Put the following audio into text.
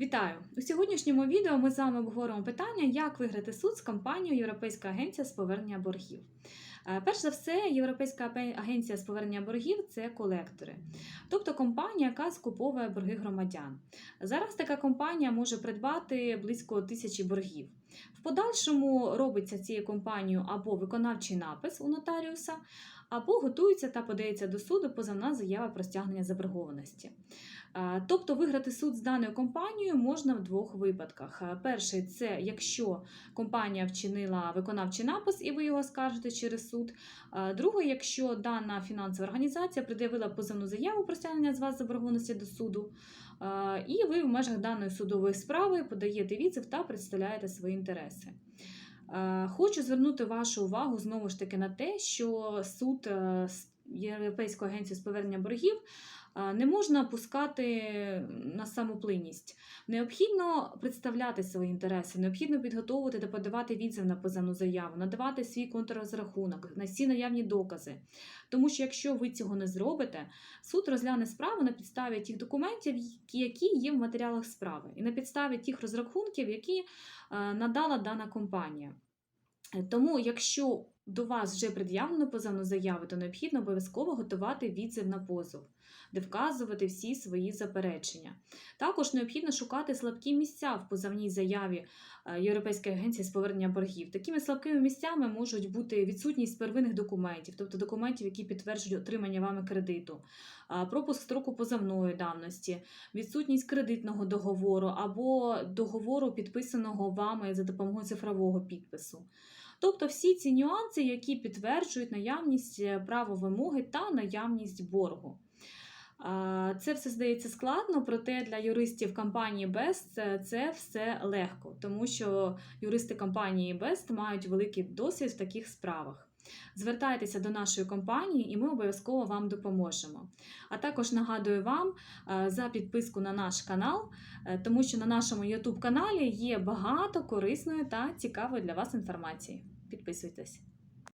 Вітаю! У сьогоднішньому відео ми з вами обговоримо питання, як виграти суд з компанією Європейська агенція з повернення боргів. Е, Перш за все, Європейська агенція з повернення боргів це колектори, тобто компанія, яка скуповує борги громадян. Зараз така компанія може придбати близько тисячі боргів. В подальшому робиться цією компанією або виконавчий напис у нотаріуса, або готується та подається до суду позовна заява про стягнення заборгованості. Е, Тобто виграти суд з даною компанією можна в двох випадках. Е, Перший це якщо компанія вчинила виконавчий напис і ви його скажете через суд. Е, Друге, якщо дана фінансова організація пред'явила позовну заяву про стягнення з вас заборгованості до суду, е, і ви в межах даної судової справи подаєте відзив та представляєте свої інтереси. Е, Хочу звернути вашу увагу знову ж таки на те, що суд з Європейської агенції з повернення боргів е, не можна пускати на самоплинність. Необхідно представляти свої інтереси, необхідно підготовувати та подавати відзив на позовну заяву, надавати свій контррозрахунок, на всі наявні докази. Тому що якщо ви цього не зробите, суд розгляне справу на підставі тих документів, які- які є в матеріалах справи, і на підставі тих розрахунків, які е, надала дана компанія. Е, Тому, якщо до вас вже пред'явлено позовну заяву, то необхідно обов'язково готувати відзив на позов, де вказувати всі свої заперечення. Також необхідно шукати слабкі місця в позовній заяві е, Європейської агенції з повернення боргів. Такими слабкими місцями можуть бути відсутність первинних документів, тобто документів, які підтверджують отримання вами кредиту, пропуск строку позовної давності, відсутність кредитного договору або договору, підписаного вами за допомогою цифрового підпису. Тобто всі ці нюанси, які підтверджують наявність е, правовимоги та наявність боргу. Це все здається складно, проте для юристів компанії Best це- це все легко, тому що юристи компанії Best мають великий досвід в таких справах. Звертайтеся до нашої компанії, і ми обов'язково вам допоможемо. А також нагадую вам е, за підписку на наш канал, е, тому що на нашому YouTube каналі є багато корисної та цікавої для вас інформації. Підписуйтесь.